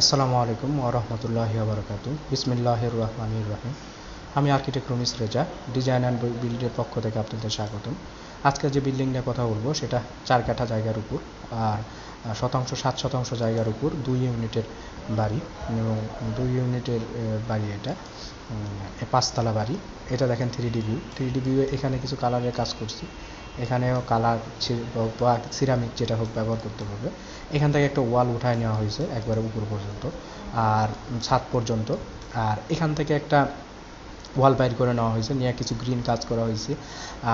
আসসালামু আলাইকুম ওরহমতুল্লাহ বারকাতু বিসমিল্লাহির রহমানির রহিম। আমি architect Ramis Reza, design and বিল্ডের পক্ষ থেকে আপনাদের স্বাগতম। আজকে যে বিল্ডিং নিয়ে কথা বলব, সেটা চার কাঠা জায়গার উপর আর শতাংশ, সাত শতাংশ জায়গার উপর দুই ইউনিটের বাড়ি এবং দুই ইউনিটের বাড়ি এটা পাঁচতলা বাড়ি। এটা দেখেন three D view three D view এখানে কিছু কালারের কাজ করছি। এখানেও কালার বা সিরামিক যেটা হোক ব্যবহার করতে হবে। এখান থেকে একটা ওয়াল উঠায় নেওয়া হয়েছে, একবারে উপর পর্যন্ত, আর ছাদ পর্যন্ত। আর এখান থেকে একটা ওয়াল বাইর করে নেওয়া হয়েছে, নিয়ে কিছু গ্রিন কাজ করা হয়েছে।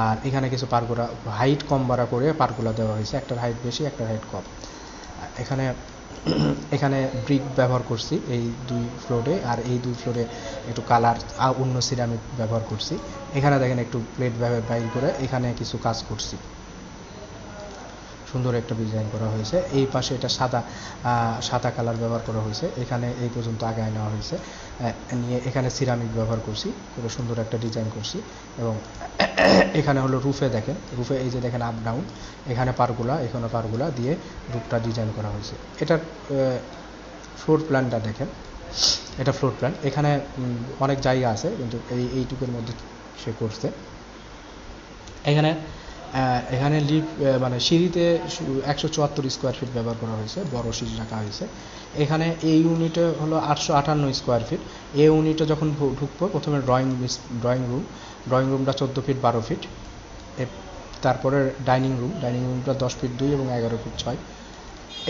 আর এখানে কিছু পারগোলা হাইট কম বাড়া করে পারগোলা দেওয়া হয়েছে, একটার হাইট বেশি, একটার হাইট কম। এখানে এখানে ব্রিক ব্যবহার করছি এই দুই ফ্লোরে, আর এই দুই ফ্লোরে একটু কালার অন্য সিরামিক ব্যবহার করছি। এখানে দেখেন একটু প্লেট বাইর করে এখানে কিছু কাজ করছি। সুন্দর একটা ডিজাইন করা হয়েছে। এই পাশে এটা সাদা সাদা কালার ব্যবহার করা হয়েছে। এখানে এই পর্যন্ত আগায় নেওয়া হয়েছে। নিয়ে এখানে সিরামিক ব্যবহার করছি। খুব সুন্দর একটা ডিজাইন করছি এবং এখানে হলো রুফে দেখেন। রুফে এই যে দেখেন আপ ডাউন এখানে পারগুলা এখানে পারগুলা দিয়ে রুফটা ডিজাইন করা হয়েছে। এটার ফ্লোর প্ল্যানটা দেখেন। এটা ফ্লোর প্ল্যান এখানে অনেক জায়গা আছে, কিন্তু এই, এইটুকুর মধ্যে সে করছে। এখানে এখানে লিফ মানে সিঁড়িতে একশো চুয়াত্তর স্কোয়ার ফিট ব্যবহার করা হয়েছে, বড় সিঁড়ি রাখা হয়েছে। এখানে এই ইউনিটে হলো আটশো আটান্ন স্কোয়ার ফিট এই ইউনিটে যখন ঢুকবো, প্রথমে ড্রয়িং ড্রয়িং রুম ড্রয়িং রুমটা চোদ্দ ফিট বারো ফিট তারপরে ডাইনিং রুম ডাইনিং রুমটা দশ ফিট দুই এবং এগারো ফিট ছয়।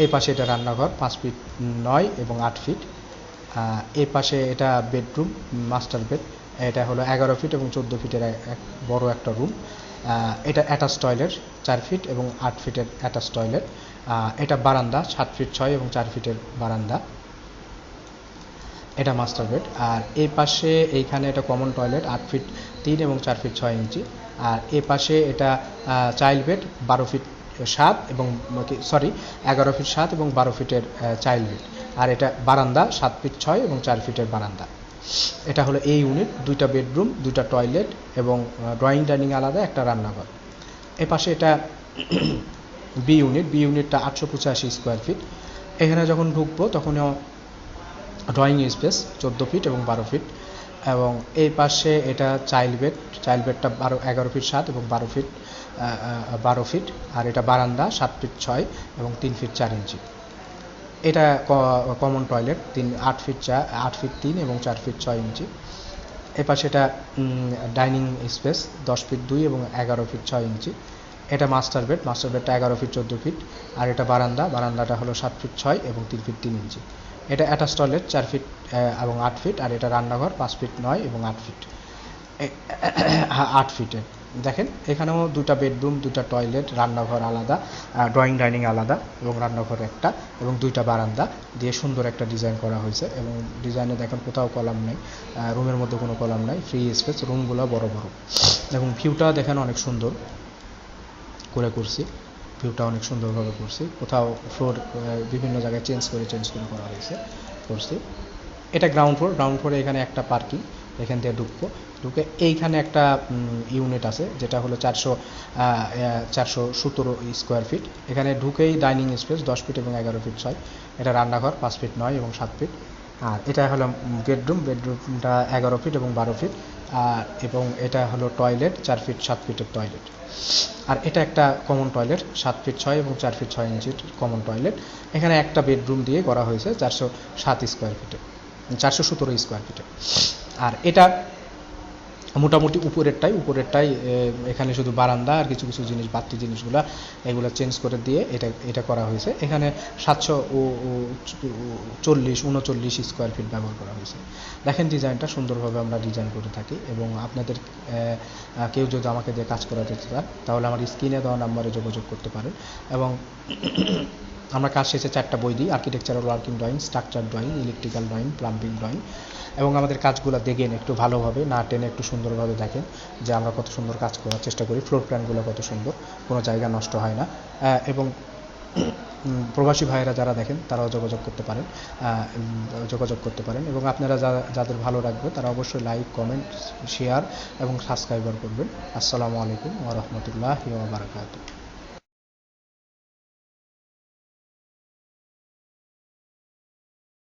এই পাশে এটা রান্নাঘর, পাঁচ ফিট নয় এবং আট ফিট এই পাশে এটা বেডরুম মাস্টার বেড এটা হলো এগারো ফিট এবং চোদ্দ ফিটের এক বড় একটা রুম এটা অ্যাটাচ টয়লেট চার ফিট এবং আট ফিটের অ্যাটাচ টয়লেট এটা বারান্দা, সাত ফিট ছয় এবং চার ফিটের বারান্দা। এটা মাস্টার বেড আর এই পাশে এইখানে এটা কমন টয়লেট আট ফিট তিন এবং চার ফিট ছয় ইঞ্চি। আর এ পাশে এটা চাইল্ড বেড বারো ফিট সাত এবং সরি এগারো ফিট সাত এবং বারো ফিটের চাইল্ড বেড আর এটা বারান্দা, সাত ফিট ছয় এবং চার ফিটের বারান্দা। এটা হলো এই ইউনিট দুইটা বেডরুম দুইটা টয়লেট এবং ড্রয়িং ডাইনিং আলাদা, একটা রান্নাঘর। এ পাশে এটা বি ইউনিট বি ইউনিটটা আটশো পঁচাশি স্কোয়ার ফিট এখানে যখন ঢুকবো তখনও ড্রয়িং স্পেস চোদ্দ ফিট এবং বারো ফিট এবং এই পাশে এটা চাইল্ড বেড চাইল্ড বেডটা বারো, এগারো ফিট সাত এবং বারো ফিট বারো ফিট আর এটা বারান্দা, সাত ফিট ছয় এবং তিন ফিট চার ইঞ্চি। এটা কমন টয়লেট তিন, আট ফিট চা, আট ফিট তিন এবং চার ফিট ছয় ইঞ্চি। এ পাশে এটা ডাইনিং স্পেস দশ ফিট দুই এবং এগারো ফিট ছয় ইঞ্চি। এটা মাস্টার বেড মাস্টার বেডটা এগারো ফিট চোদ্দ ফিট আর এটা বারান্দা, বারান্দাটা হলো সাত ফিট ছয় এবং তিন ফিট তিন ইঞ্চি। এটা অ্যাটাচ টয়লেট চার ফিট এবং আট ফিট আর এটা রান্নাঘর, পাঁচ ফিট নয় এবং আট ফিট আট ফিটে দেখেন, এখানেও দুটা বেডরুম দুটা টয়লেট রান্নাঘর আলাদা ড্রয়িং ডাইনিং আলাদা এবং রান্নাঘর একটা এবং দুইটা বারান্দা দিয়ে সুন্দর একটা ডিজাইন করা হয়েছে এবং ডিজাইনে দেখেন কোথাও কলাম নেই রুমের মধ্যে কোনো কলাম নাই ফ্রি স্পেস রুমগুলো বড় বড়। এবং ভিউটা দেখেন অনেক সুন্দর করে করছি ভিউটা অনেক সুন্দরভাবে করছি। কোথাও ফ্লোর বিভিন্ন জায়গায় চেঞ্জ করে চেঞ্জ করে করা হয়েছে, করছি। এটা গ্রাউন্ড ফ্লোর গ্রাউন্ড ফ্লোরে এখানে একটা পার্কিং এখান থেকে ঢুকবো। ঢুকে এইখানে একটা ইউনিট আছে, যেটা হলো চারশো চারশো সতেরো স্কোয়ার ফিট এখানে ঢুকেই ডাইনিং স্পেস দশ ফিট এবং এগারো ফিট ছয়। এটা রান্নাঘর, পাঁচ ফিট নয় এবং সাত ফিট আর এটা হলো বেডরুম বেডরুমটা এগারো ফিট এবং বারো ফিট আর, এবং এটা হলো টয়লেট চার ফিট সাত ফিটের টয়লেট আর এটা একটা কমন টয়লেট সাত ফিট ছয় এবং চার ফিট ছয় ইঞ্চির কমন টয়লেট এখানে একটা বেডরুম দিয়ে করা হয়েছে চারশো সাত স্কোয়ার ফিটে চারশো সতেরো স্কোয়ার ফিটে আর এটা মোটামুটি উপরেরটাই উপরেরটাই এখানে শুধু বারান্দা আর কিছু কিছু জিনিস, বাড়তি জিনিসগুলো এগুলো চেঞ্জ করে দিয়ে এটা এটা করা হয়েছে। এখানে সাতশো ও চল্লিশ, উনচল্লিশ স্কোয়ার ফিট ব্যবহার করা হয়েছে। দেখেন ডিজাইনটা সুন্দরভাবে আমরা ডিজাইন করে থাকি এবং আপনাদের কেউ যদি আমাকে দিয়ে কাজ করাতে চান, তাহলে আমার স্ক্রিনে দেওয়া নাম্বারে যোগাযোগ করতে পারেন। এবং আমরা কাজ শেষে চারটা বই দিই architectural working drawing structure drawing electrical drawing plumbing drawing এবং আমাদের কাজগুলো দেখেন একটু ভালোভাবে, না টেনে একটু সুন্দরভাবে দেখেন যে আমরা কত সুন্দর কাজ করার চেষ্টা করি। ফ্লোর প্ল্যানগুলো কত সুন্দর, কোনো জায়গা নষ্ট হয় না। এবং প্রবাসী ভাইয়েরা যারা দেখেন, তারাও যোগাযোগ করতে পারেন। যোগাযোগ করতে পারেন এবং আপনারা যা- যাদের ভালো লাগবে, তারা অবশ্যই লাইক কমেন্ট শেয়ার এবং সাবস্ক্রাইবার করবেন। আসসালামু আলাইকুম ওরহমতুল্লাহ বারাকাতু